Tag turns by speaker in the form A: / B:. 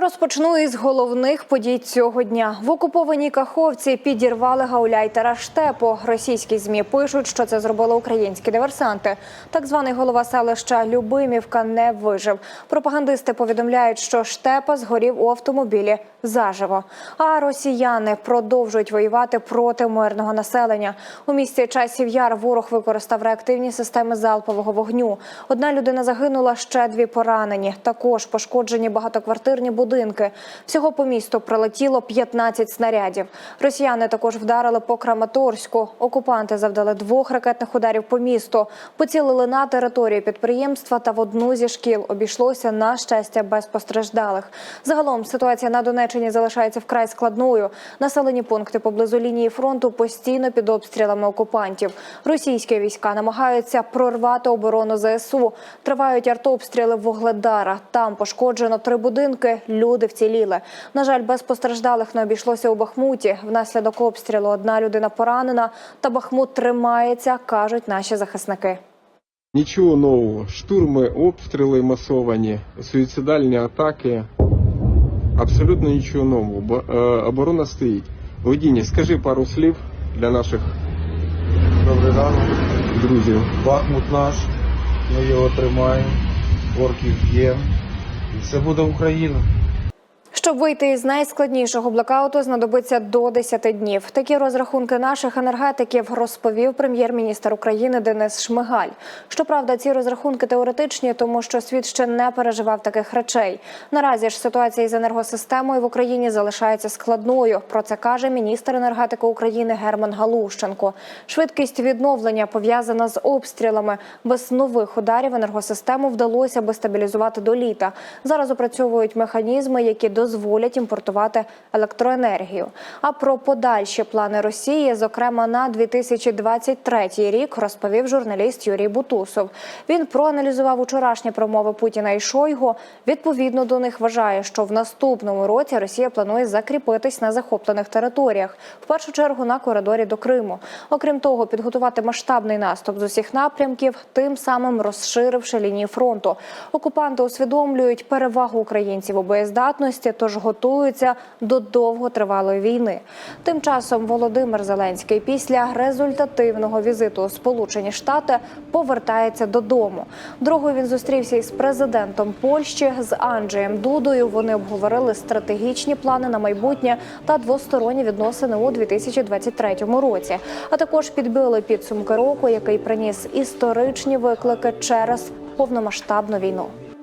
A: Розпочну із головних подій цього дня. В окупованій Каховці підірвали гауляйтера штепу. Російські змі пишуть, що це зробили українські диверсанти. Так званий голова селища Любимівка не вижив. Пропагандисти повідомляють, що штепа згорів у автомобілі заживо. А росіяни продовжують воювати проти мирного населення. У місті часів яр ворог використав реактивні системи залпового вогню. Одна людина загинула, ще дві поранені. Також пошкоджені багатоквартирні будинки. Всього по місту прилетіло 15 снарядів. Росіяни також вдарили по Краматорську. Окупанти завдали двох ракетних ударів по місту. Поцілили на територію підприємства та в одну зі шкіл. Обійшлося на щастя без постраждалих. Загалом ситуація на Донеччині залишається вкрай складною. Населені пункти поблизу лінії фронту постійно під обстрілами окупантів. Російські війська намагаються прорвати оборону ЗСУ. Тривають артобстріли Вугледара. Там пошкоджено три будинки. Люди вціліли. На жаль, без постраждалих не обійшлося у Бахмуті. Внаслідок обстрілу одна людина поранена. Та Бахмут тримається, кажуть наші захисники.
B: Нічого нового. Штурми, обстріли масовані, суїцидальні атаки. Абсолютно нічого нового. Е, оборона стоїть. Водіння, скажи пару слів для наших
C: Добрий ранок.
B: друзів.
C: Бахмут наш. Ми його тримаємо. Орків є. І це буде Україна.
A: Щоб вийти із найскладнішого блокауту, знадобиться до 10 днів. Такі розрахунки наших енергетиків розповів прем'єр-міністр України Денис Шмигаль. Щоправда, ці розрахунки теоретичні, тому що світ ще не переживав таких речей. Наразі ж ситуація із енергосистемою в Україні залишається складною. Про це каже міністр енергетики України Герман Галущенко. Швидкість відновлення пов'язана з обстрілами. Без нових ударів енергосистему вдалося би стабілізувати до літа. Зараз опрацьовують механізми, які дозволять імпортувати електроенергію. А про подальші плани Росії, зокрема на 2023 рік, розповів журналіст Юрій Бутусов. Він проаналізував учорашні промови Путіна і Шойгу. Відповідно до них вважає, що в наступному році Росія планує закріпитись на захоплених територіях, в першу чергу на коридорі до Криму. Окрім того, підготувати масштабний наступ з усіх напрямків, тим самим розширивши лінії фронту. Окупанти усвідомлюють перевагу українців у боєздатності, тож готуються до довготривалої війни. Тим часом Володимир Зеленський після результативного візиту у Сполучені Штати повертається додому. Другою він зустрівся із президентом Польщі з Анджеєм Дудою. Вони обговорили стратегічні плани на майбутнє та двосторонні відносини у 2023 році. А також підбили підсумки року, який приніс історичні виклики через повномасштабну війну.